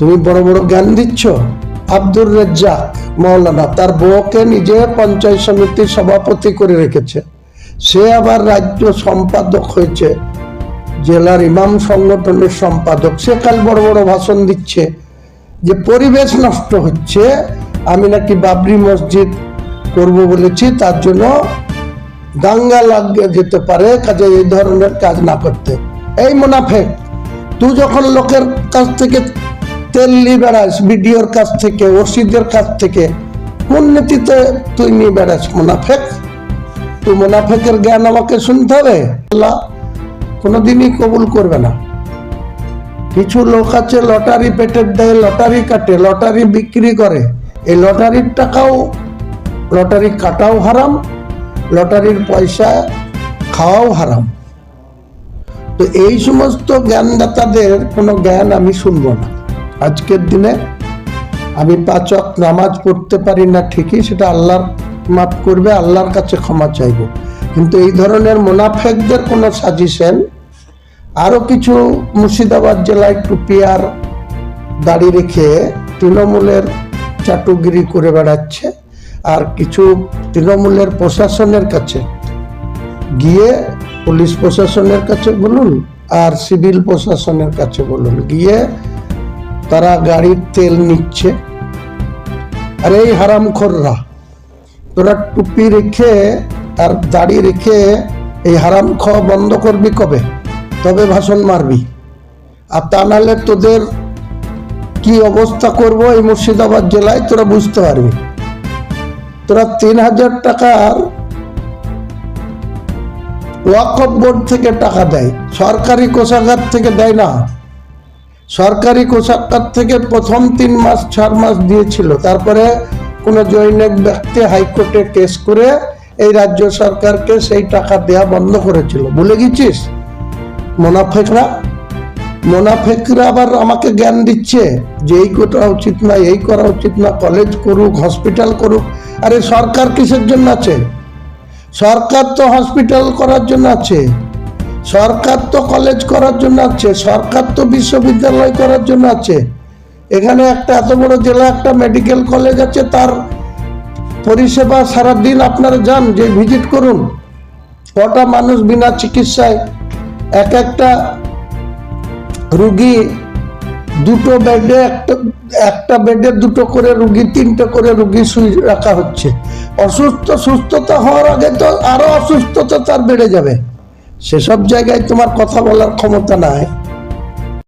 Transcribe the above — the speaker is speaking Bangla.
তুমি বড় বড় জ্ঞান দিচ্ছ? আব্দুর রেজ্জাক মৌলানা তার বউকে নিজে পঞ্চায়েত সমিতির সভাপতি করে রেখেছে। সে আবার রাজ্য সম্পাদক হয়েছে। জেলার ইমাম সংগঠনের সম্পাদক। সে কাল বড় বড় ভাষণ দিচ্ছে যে, পরিবেশ নষ্ট হচ্ছে, আমি নাকি বাবরি মসজিদ করব বলেছি, তার জন্য দাঙ্গা লাগিয়ে যেতে পারে, কাজে এই ধরনের কাজ না করতে। এই মুনাফেক, তুই যখন লোকের কাছ থেকে তেল বেড়াস, বিডিওর কাছ থেকে ওসিদের কাছ থেকে। কোন নীতিতে তুই নিয়ে বেড়াস, মুনাফেক। তুই মুনাফেকের জ্ঞান আমাকে শুনতে হবে। আল্লাহ কোনোদিনই কবুল করবে না। কিছু লোক আছে লটারি পেটের দেয় লটারি কাটে, লটারি বিক্রি করে। এই লটারির টাকাও, লটারি কাটাও হারাম, লটারির পয়সা খাওয়াও হারাম। তো এই সমস্ত জ্ঞানদাতাদের কোনো জ্ঞান আমি শুনব না। আজকের দিনে আমি পাচক নামাজ পড়তে পারি না ঠিকই, সেটা আল্লাহর মাফ করবে, আল্লাহর কাছে ক্ষমা চাইব। কিন্তু এই ধরনের মোনাফেকদের কোনো সাজেশন, আরও কিছু মুর্শিদাবাদ জেলায় টুপিয়ার দাড়ি রেখে তৃণমূলের চাটুগিরি করে বেড়াচ্ছে, আর কিছু তৃণমূলের প্রশাসনের কাছে গিয়ে, পুলিশ প্রশাসনের কাছে বলুন, আর সিভিল প্রশাসনের কাছে বলুন, গিয়ে তারা গাড়ির তেল নিচ্ছে। আর এই হারাম হারামখোররা তোরা টুপি রেখে আর দাড়ি রেখে এই হারাম খাওয়া বন্ধ করবি কবে? তবে ভাষণ মারবি। আর তা নাহলে তোদের কি অবস্থা করব এই মুর্শিদাবাদ জেলায় তোরা বুঝতে পারবি। তোরা তিন হাজার টাকার ওয়াকফ বোর্ড থেকে টাকা দেয়, সরকারি কোষাগার থেকে দেয় না। সরকারি কোষাগার থেকে প্রথম তিন মাস, চার মাস দিয়েছিল। তারপরে কোনো জৈনিক ব্যক্তি হাইকোর্টে কেস করে এই রাজ্য সরকারকে সেই টাকা দেয়া বন্ধ করেছিল। ভুলে গেছিস? মোনাফেকরা? মোনাফেকরা আবার আমাকে জ্ঞান দিচ্ছে যে এই করা উচিত না এই করা উচিত না কলেজ করুক, হসপিটাল করুক। আরে সরকার কিসের জন্য আছে? সরকার তো হসপিটাল করার জন্য আছে। সরকার তো কলেজ করার জন্য আছে, সরকার তো বিশ্ববিদ্যালয় করার জন্য আছে। এখানে একটা এত বড় জেলা, একটা মেডিকেল কলেজ আছে, তার পরিষেবা সারাদিন আপনারা যান, যে ভিজিট করুন। কটা মানুষ বিনা চিকিৎসায়, এক একটা রুগী দুটো বেডে একটা একটা বেডে দুটো করে রুগী, তিনটে করে রুগী শুয়ে রাখা হচ্ছে। অসুস্থ, সুস্থতা হওয়ার আগে তো আরও অসুস্থতা তার বেড়ে যাবে। সেসব জায়গায় তোমার কথা বলার ক্ষমতা নাই।